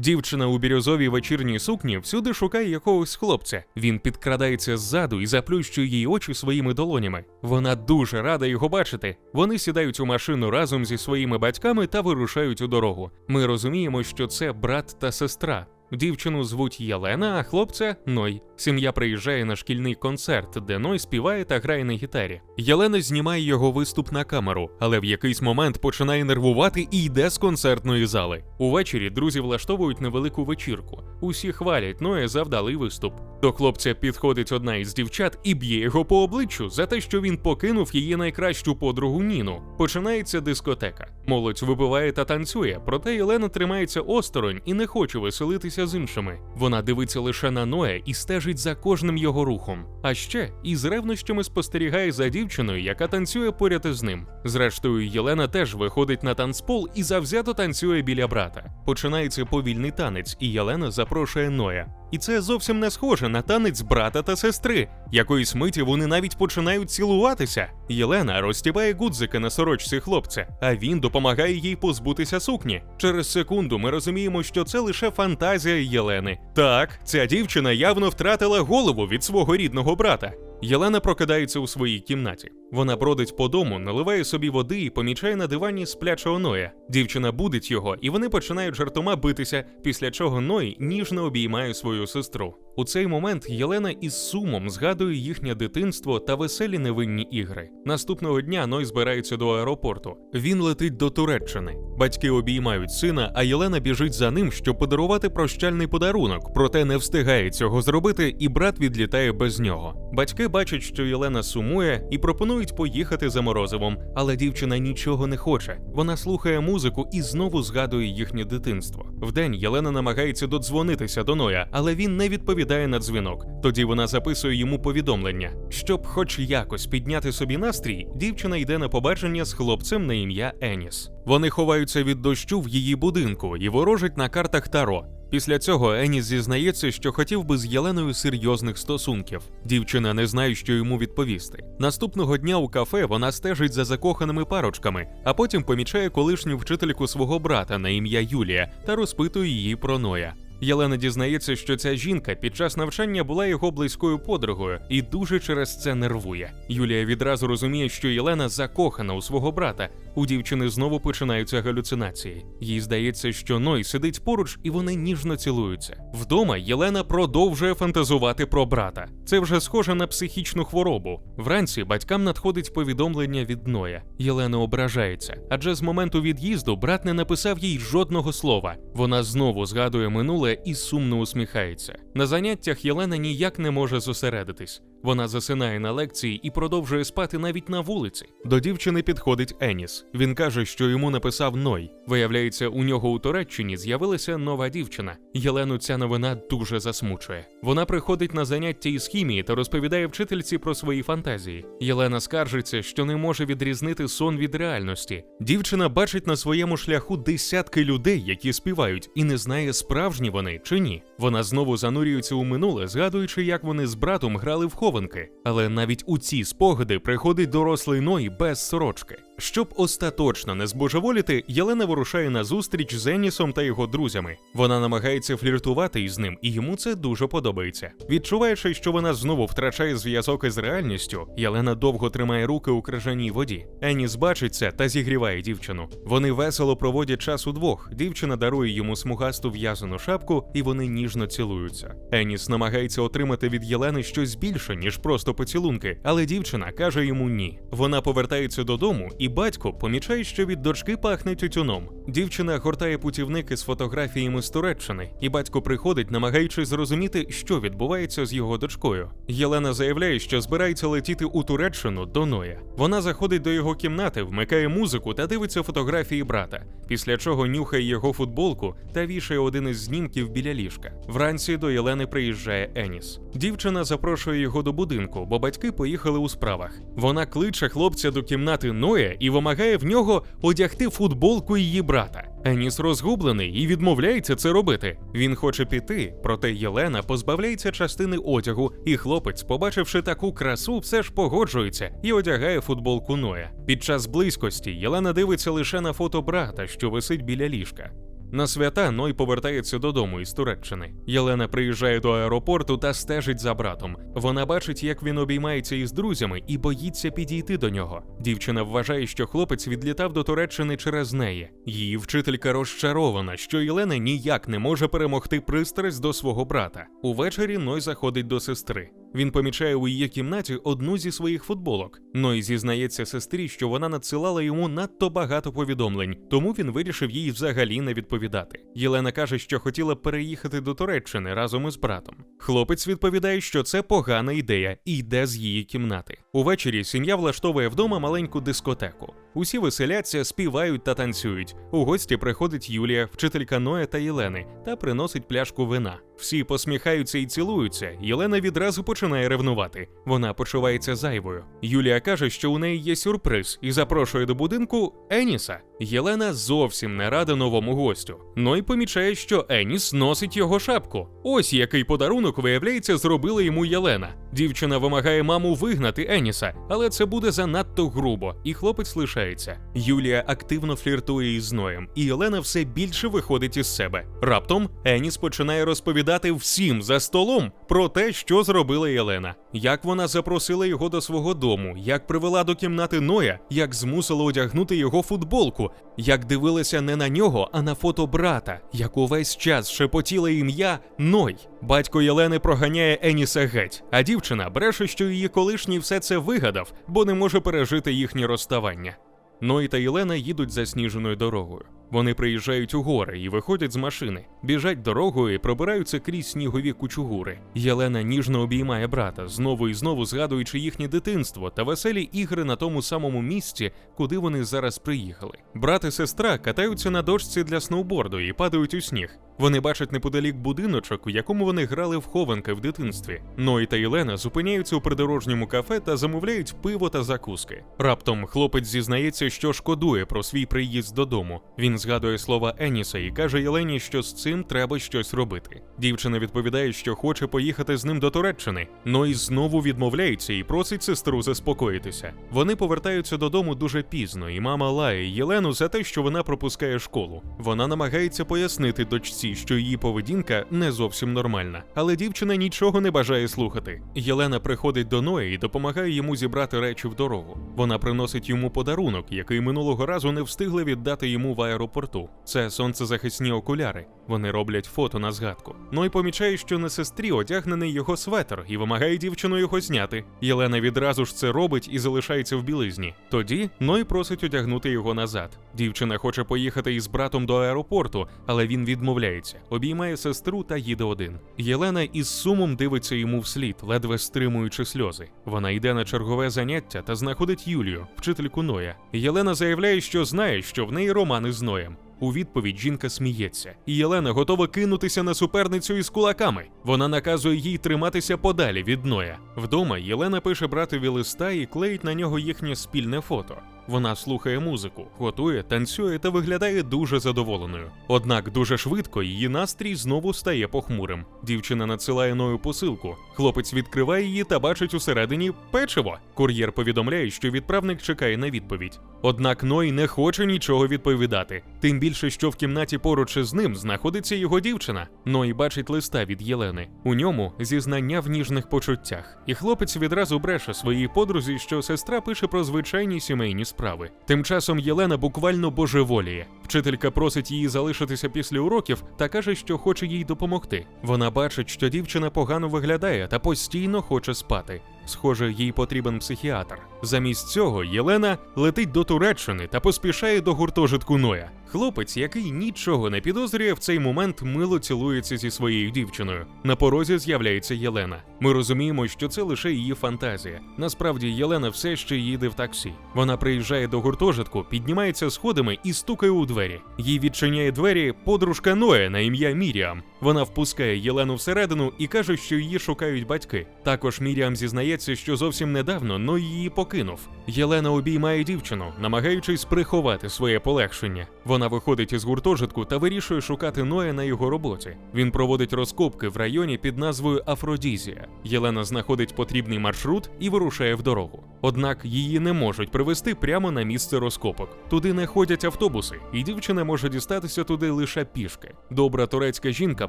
Дівчина у бірюзовій вечірній сукні всюди шукає якогось хлопця. Він підкрадається ззаду і заплющує їй очі своїми долонями. Вона дуже рада його бачити. Вони сідають у машину разом зі своїми батьками та вирушають у дорогу. Ми розуміємо, що це брат та сестра. Дівчину звуть Єлена, а хлопця Ной. Сім'я приїжджає на шкільний концерт, де Ной співає та грає на гітарі. Єлена знімає його виступ на камеру, але в якийсь момент починає нервувати і йде з концертної зали. Увечері друзі влаштовують невелику вечірку. Усі хвалять Ноя за вдалий виступ. До хлопця підходить одна із дівчат і б'є його по обличчю за те, що він покинув її найкращу подругу Ніну. Починається дискотека. Молодь вибиває та танцює, проте Єлена тримається осторонь і не хоче веселитися з іншими. Вона дивиться лише на Ноя і стежить за кожним його рухом. А ще із ревнощами спостерігає за дівчиною, яка танцює поряд із ним. Зрештою, Єлена теж виходить на танцпол і завзято танцює біля брата. Починається повільний танець, і Єлена запрошує Ноя. І це зовсім не схоже на танець брата та сестри. Якоїсь миті вони навіть починають цілуватися. Єлена розтібає гудзики на сорочці хлопця, а він допомагає їй позбутися сукні. Через секунду ми розуміємо, що це лише фантазія Єлени. Так, ця дівчина явно втратила голову від свого рідного брата. Єлена прокидається у своїй кімнаті. Вона бродить по дому, наливає собі води і помічає на дивані сплячого Ноя. Дівчина будить його, і вони починають жартома битися, після чого Ной ніжно обіймає свою сестру. У цей момент Єлена із сумом згадує їхнє дитинство та веселі невинні ігри. Наступного дня Ной збирається до аеропорту. Він летить до Туреччини. Батьки обіймають сина, а Єлена біжить за ним, щоб подарувати прощальний подарунок, проте не встигає цього зробити, і брат відлітає без нього. Батьки бачать, що Єлена сумує і пропонують поїхати за морозивом, але дівчина нічого не хоче. Вона слухає музику і знову згадує їхнє дитинство. Вдень Єлена намагається додзвонитися до Ноя, але він не відповідає на дзвінок. Тоді вона записує йому повідомлення. Щоб, хоч якось підняти собі настрій, дівчина йде на побачення з хлопцем на ім'я Еніс. Вони ховаються від дощу в її будинку і ворожать на картах Таро. Після цього Еніс зізнається, що хотів би з Єленою серйозних стосунків. Дівчина не знає, що йому відповісти. Наступного дня у кафе вона стежить за закоханими парочками, а потім помічає колишню вчительку свого брата на ім'я Юлія та розпитує її про Ноя. Єлена дізнається, що ця жінка під час навчання була його близькою подругою і дуже через це нервує. Юлія відразу розуміє, що Єлена закохана у свого брата. У дівчини знову починаються галюцинації. Їй здається, що Ной сидить поруч і вони ніжно цілуються. Вдома Єлена продовжує фантазувати про брата. Це вже схоже на психічну хворобу. Вранці батькам надходить повідомлення від Ноя. Єлена ображається, адже з моменту від'їзду брат не написав їй жодного слова. Вона знову згадує минуле і сумно усміхається. На заняттях Єлена ніяк не може зосередитись. Вона засинає на лекції і продовжує спати навіть на вулиці. До дівчини підходить Еніс. Він каже, що йому написав Ной. Виявляється, у нього у Туреччині з'явилася нова дівчина. Єлену ця новина дуже засмучує. Вона приходить на заняття із хімії та розповідає вчительці про свої фантазії. Єлена скаржиться, що не може відрізнити сон від реальності. Дівчина бачить на своєму шляху десятки людей, які співають, і не знає, справжні вони чи ні. Вона знову занурюється у минуле, згадуючи, як вони з братом грали в хованки. Але навіть у ці спогади приходить дорослий Ной без сорочки. Щоб остаточно не збожеволіти, Єлена вирушає на зустріч з Енісом та його друзями. Вона намагається фліртувати із ним, і йому це дуже подобається. Відчуваючи, що вона знову втрачає зв'язок із реальністю, Єлена довго тримає руки у крижаній воді. Еніс бачить це та зігріває дівчину. Вони весело проводять час удвох. Дівчина дарує йому смугасту в'язану шапку, і вони ніжно цілуються. Еніс намагається отримати від Єлени щось більше, ніж просто поцілунки, але дівчина каже йому ні. Вона повертається додому, і батько помічає, що від дочки пахне тютюном. Дівчина гортає путівники з фотографіями з Туреччини, і батько приходить, намагаючись зрозуміти, що відбувається з його дочкою. Єлена заявляє, що збирається летіти у Туреччину до Ноя. Вона заходить до його кімнати, вмикає музику та дивиться фотографії брата, після чого нюхає його футболку та вішає один із знімків біля ліжка. Вранці до Єлени приїжджає Еніс. Дівчина запрошує його до будинку, бо батьки поїхали у справах. Вона кличе хлопця до кімнати Ноя і вимагає в нього одягти футболку її брата. Еніс розгублений і відмовляється це робити. Він хоче піти, проте Єлена позбавляється частини одягу, і хлопець, побачивши таку красу, все ж погоджується і одягає футболку Ноя. Під час близькості Єлена дивиться лише на фото брата, що висить біля ліжка. На свята Ной повертається додому із Туреччини. Єлена приїжджає до аеропорту та стежить за братом. Вона бачить, як він обіймається із друзями і боїться підійти до нього. Дівчина вважає, що хлопець відлітав до Туреччини через неї. Її вчителька розчарована, що Єлена ніяк не може перемогти пристрасть до свого брата. Увечері Ной заходить до сестри. Він помічає у її кімнаті одну зі своїх футболок. Ной зізнається сестрі, що вона надсилала йому надто багато повідомлень, тому він вирішив їй взагалі не відповідати. Єлена каже, що хотіла переїхати до Туреччини разом із братом. Хлопець відповідає, що це погана ідея, і йде з її кімнати. Увечері сім'я влаштовує вдома маленьку дискотеку. Усі веселяться, співають та танцюють. У гості приходить Юлія, вчителька Ноя та Єлени, та приносить пляшку вина. Всі посміхаються і цілуються. Єлена відразу починає ревнувати. Вона почувається зайвою. Юлія каже, що у неї є сюрприз, і запрошує до будинку Еніса. Єлена зовсім не рада новому гостю. Ной помічає, що Еніс носить його шапку. Ось який подарунок, виявляється, зробила йому Єлена. Дівчина вимагає маму вигнати Еніса, але це буде занадто грубо, і хлопець лишається. Юлія активно фліртує із Ноєм, і Єлена все більше виходить із себе. Раптом Еніс починає розповідати всім за столом про те, що зробила Єлена, як вона запросила його до свого дому, як привела до кімнати Ноя, як змусила одягнути його футболку, як дивилася не на нього, а на фото брата, як увесь час шепотіла ім'я Ной. Батько Єлени проганяє Еніса геть, а дівчина бреше, що її колишній все це вигадав, бо не може пережити їхнє розставання. Ной та Єлена їдуть засніженою дорогою. Вони приїжджають у гори і виходять з машини, біжать дорогою і пробираються крізь снігові кучугури. Єлена ніжно обіймає брата, знову і знову згадуючи їхнє дитинство та веселі ігри на тому самому місці, куди вони зараз приїхали. Брат і сестра катаються на дошці для сноуборду і падають у сніг. Вони бачать неподалік будиночок, у якому вони грали в хованки в дитинстві. Ной та Єлена зупиняються у придорожньому кафе та замовляють пиво та закуски. Раптом хлопець зізнається, що шкодує про свій приїзд додому. Він згадує слова Еніса і каже Єлені, що з цим треба щось робити. Дівчина відповідає, що хоче поїхати з ним до Туреччини. Ной знову відмовляється і просить сестру заспокоїтися. Вони повертаються додому дуже пізно, і мама лає Єлену за те, що вона пропускає школу. Вона намагається пояснити дочці, що її поведінка не зовсім нормальна, але дівчина нічого не бажає слухати. Єлена приходить до Ноя і допомагає йому зібрати речі в дорогу. Вона приносить йому подарунок, який минулого разу не встигли віддати йому в аеропорту. Це сонцезахисні окуляри. Вони роблять фото на згадку. Ной помічає, що на сестрі одягнений його светр і вимагає дівчину його зняти. Єлена відразу ж це робить і залишається в білизні. Тоді Ной просить одягнути його назад. Дівчина хоче поїхати із братом до аеропорту, але він відмовляється, обіймає сестру та їде один. Єлена із сумом дивиться йому вслід, ледве стримуючи сльози. Вона йде на чергове заняття та знаходить Юлію, вчительку Ноя. Єлена заявляє, що знає, що в неї романи з Ноєм. У відповідь жінка сміється, і Єлена готова кинутися на суперницю із кулаками. Вона наказує їй триматися подалі від Ноя. Вдома Єлена пише братові листа і клеїть на нього їхнє спільне фото. Вона слухає музику, готує, танцює та виглядає дуже задоволеною. Однак дуже швидко її настрій знову стає похмурим. Дівчина надсилає Ною посилку. Хлопець відкриває її та бачить усередині печиво. Кур'єр повідомляє, що відправник чекає на відповідь. Однак Ной не хоче нічого відповідати. Тим більше, що в кімнаті поруч із ним знаходиться його дівчина. Ной бачить листа від Єлени. У ньому зізнання в ніжних почуттях. І хлопець відразу бреше своїй подрузі, що сестра пише про звичайні сімейні справи. Тим часом Єлена буквально божеволіє. Вчителька просить її залишитися після уроків та каже, що хоче їй допомогти. Вона бачить, що дівчина погано виглядає та постійно хоче спати. Схоже, їй потрібен психіатр. Замість цього Єлена летить до Туреччини та поспішає до гуртожитку Ноя. Хлопець, який нічого не підозрює, в цей момент мило цілується зі своєю дівчиною. На порозі з'являється Єлена. Ми розуміємо, що це лише її фантазія. Насправді Єлена все ще їде в таксі. Вона приїжджає до гуртожитку, піднімається сходами і стукає у двері. Їй відчиняє двері подружка Ноя на ім'я Міріам. Вона впускає Єлену всередину і каже, що її шукають батьки. Також Міріам зізнається, що зовсім недавно Ной її покинув. Єлена обіймає дівчину, намагаючись приховати своє полегшення. Вона виходить із гуртожитку та вирішує шукати Ноя на його роботі. Він проводить розкопки в районі під назвою Афродізія. Єлена знаходить потрібний маршрут і вирушає в дорогу. Однак її не можуть привезти прямо на місце розкопок. Туди не ходять автобуси, і дівчина може дістатися туди лише пішки. Добра турецька жінка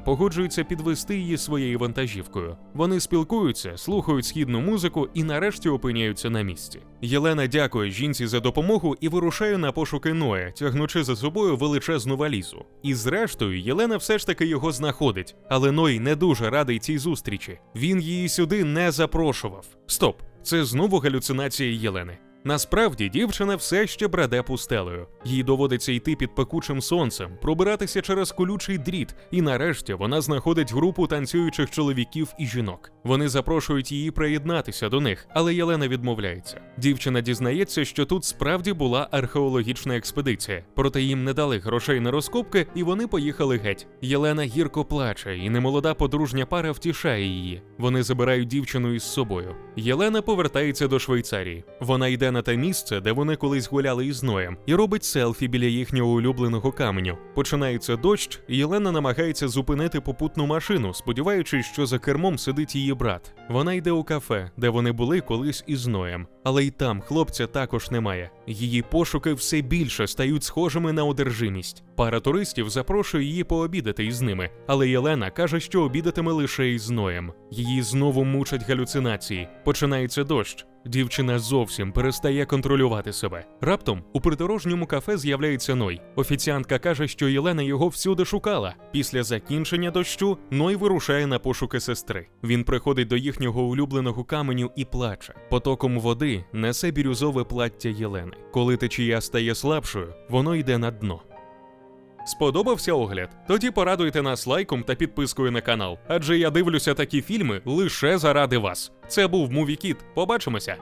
погоджується підвести її своєю вантажівкою. Вони спілкуються, слухають східну музику і нарешті опиняються на місці. Єлена дякує жінці за допомогу і вирушає на пошуки Ноя, тягнучи за собою величезну валізу. І зрештою, Єлена все ж таки його знаходить, але Ной не дуже радий цій зустрічі. Він її сюди не запрошував. Стоп, це знову галюцинація Єлени. Насправді дівчина все ще браде пустелею. Їй доводиться йти під пекучим сонцем, пробиратися через колючий дріт, і нарешті вона знаходить групу танцюючих чоловіків і жінок. Вони запрошують її приєднатися до них, але Єлена відмовляється. Дівчина дізнається, що тут справді була археологічна експедиція, проте їм не дали грошей на розкопки, і вони поїхали геть. Єлена гірко плаче, і немолода подружня пара втішає її. Вони забирають дівчину із собою. Єлена повертається до Швейцарії. Вона йде на те місце, де вони колись гуляли із Ноєм, і робить селфі біля їхнього улюбленого каменю. Починається дощ, і Єлена намагається зупинити попутну машину, сподіваючись, що за кермом сидить її брат. Вона йде у кафе, де вони були колись із Ноєм. Але й там хлопця також немає. Її пошуки все більше стають схожими на одержимість. Пара туристів запрошує її пообідати із ними, але Єлена каже, що обідатиме лише із Ноєм. Її знову мучать галюцинації. Починається дощ. Дівчина зовсім перестає контролювати себе. Раптом у придорожньому кафе з'являється Ной. Офіціантка каже, що Єлена його всюди шукала. Після закінчення дощу Ной вирушає на пошуки сестри. Він приходить до їхнього улюбленого каменю і плаче. Потоком води несе бірюзове плаття Єлени. Коли течія стає слабшою, воно йде на дно. Сподобався огляд? Тоді порадуйте нас лайком та підпискою на канал, адже я дивлюся такі фільми лише заради вас. Це був Мувікіт. Побачимося!